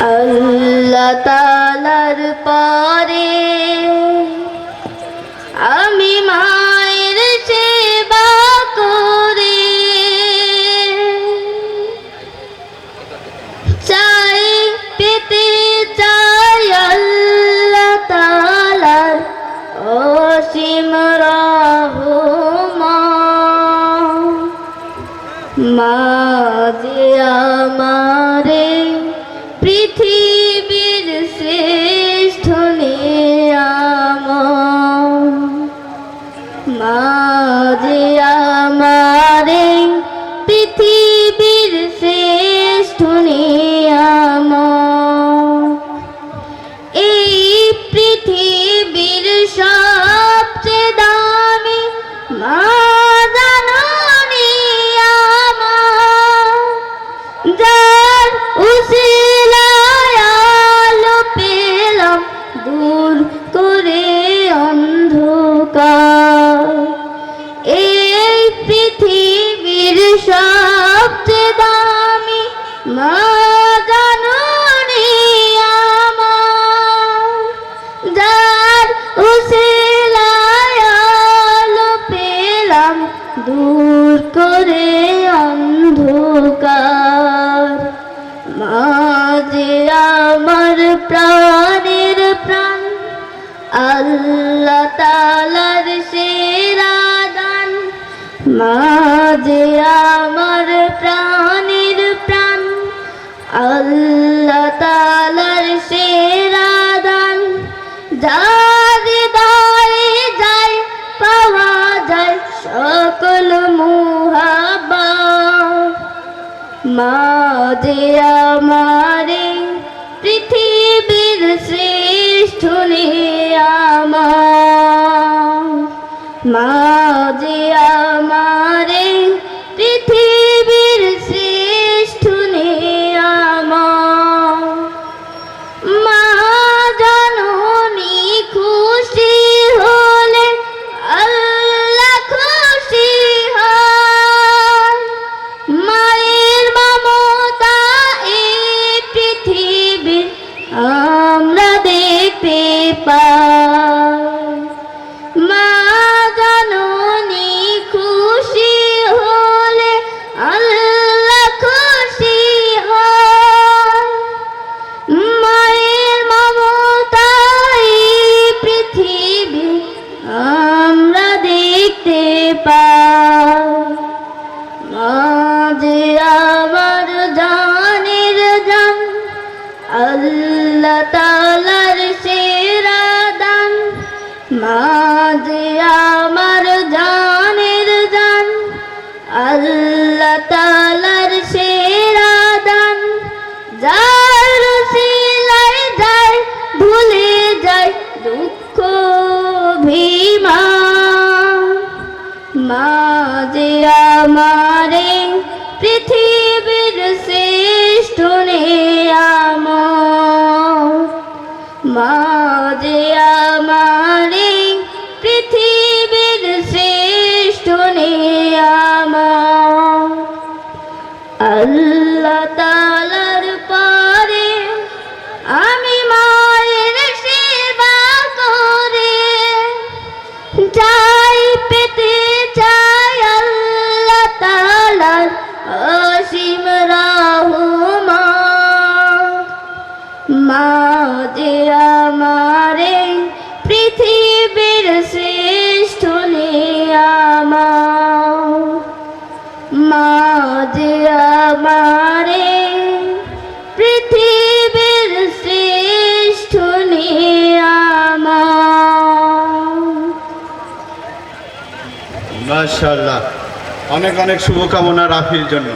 আল্লাহ তালার পরে আমি মায়ের সেবা করে চাই, পেতে চাই আল্লাহ তালার অসীম রহমান মা যে আমারে পৃথিবীর শ্রেষ্ঠ নিয়ামক মা যে আমারে পৃথিবীর শ্রেষ্ঠ নিয়ামক এই পৃথিবীর সবচেয়ে দামি মা জাননী আমার মা পেলাম দূর করে অন্ধকার। মাঝে আমার প্রাণের প্রাণ আল্লাহ তালার সেরা দান। আমার আল্লাহ তালার সেরা দান যার দায়ে যায়, পাওয়া যায় সকল মুহাবা মা যে আমারে পৃথিবীর শ্রেষ্ঠ আমার মা আমারে দেখতে মা খুশি হলে খুশি মায়ের পৃথিবী আমরা দেখতে আমার জানের জান আল্লাহ মাঝে শ্রেষ্ঠ নিয়ামক আল্লাহ তালার পরে আমি মায়ের সেবা করে চাই পেতে চাই আল্লাহ তালার অসীম মাশাল্লাহ অনেক অনেক শুভকামনা রাফির জন্য।